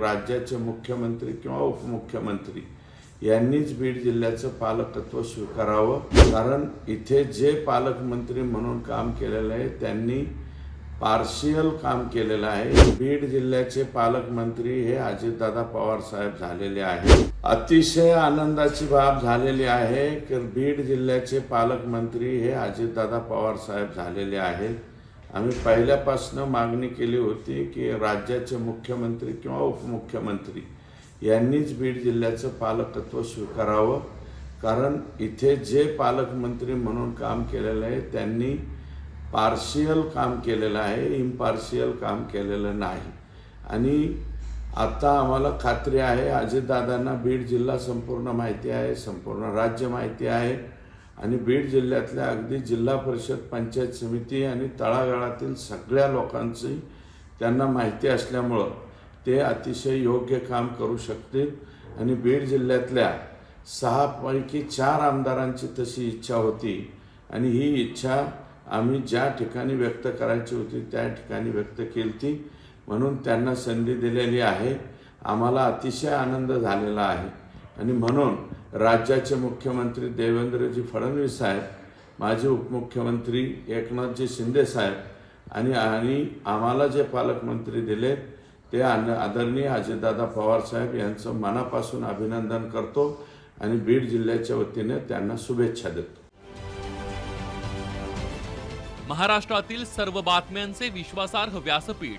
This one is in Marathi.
राज्याचे मुख्यमंत्री किंवा उपमुख्यमंत्री यांनीच बीड जिल्ह्याचं पालकत्व स्वीकारावं. कारण इथे जे पालकमंत्री म्हणून काम केलेलं आहे त्यांनी पार्शियल काम केलेलं आहे. बीड जिल्ह्याचे पालकमंत्री हे अजितदादा पवार साहेब झालेले आहेत. अतिशय आनंदाची बाब झालेली आहे की बीड जिल्ह्याचे पालकमंत्री हे अजितदादा पवार साहेब झालेले आहेत. आम्ही पहिल्यापासून मागणी केली होती की राज्याचे मुख्यमंत्री किंवा उपमुख्यमंत्री यांनीच बीड जिल्ह्याचं पालकत्व स्वीकारावं. कारण इथे जे पालकमंत्री म्हणून काम केलेलं आहे त्यांनी पार्शियल काम केलेलं आहे इम्पार्शियल काम केलेलं नाही. आणि आता आम्हाला खात्री आहे अजितदादांना बीड जिल्हा संपूर्ण माहिती आहे संपूर्ण राज्य माहिती आहे. आणि बीड जिल्ह्यातल्या अगदी जिल्हा परिषद पंचायत समिती आणि तळागाळातील सगळ्या लोकांची त्यांना माहिती असल्यामुळं ते अतिशय योग्य काम करू शकतील. आणि बीड जिल्ह्यातल्या सहापैकी चार आमदारांची तशी इच्छा होती. आणि ही इच्छा आम्ही ज्या ठिकाणी व्यक्त करायची होती त्या ठिकाणी व्यक्त केली ती म्हणून त्यांना संधी दिलेली आहे. आम्हाला अतिशय आनंद झालेला आहे. आणि म्हणून राज्याचे मुख्यमंत्री देवेंद्रजी फडणवीस साहेब माजी उपमुख्यमंत्री एकनाथजी शिंदे साहेब आणि आणि आम्हाला जे पालकमंत्री दिले ते आन- आदरणीय अजितदादा पवार साहेब यांचं मनापासून अभिनंदन करतो आणि बीड जिल्ह्याच्या वतीने त्यांना शुभेच्छा देतो. महाराष्ट्रातील सर्व बातम्यांचे विश्वासार्ह व्यासपीठ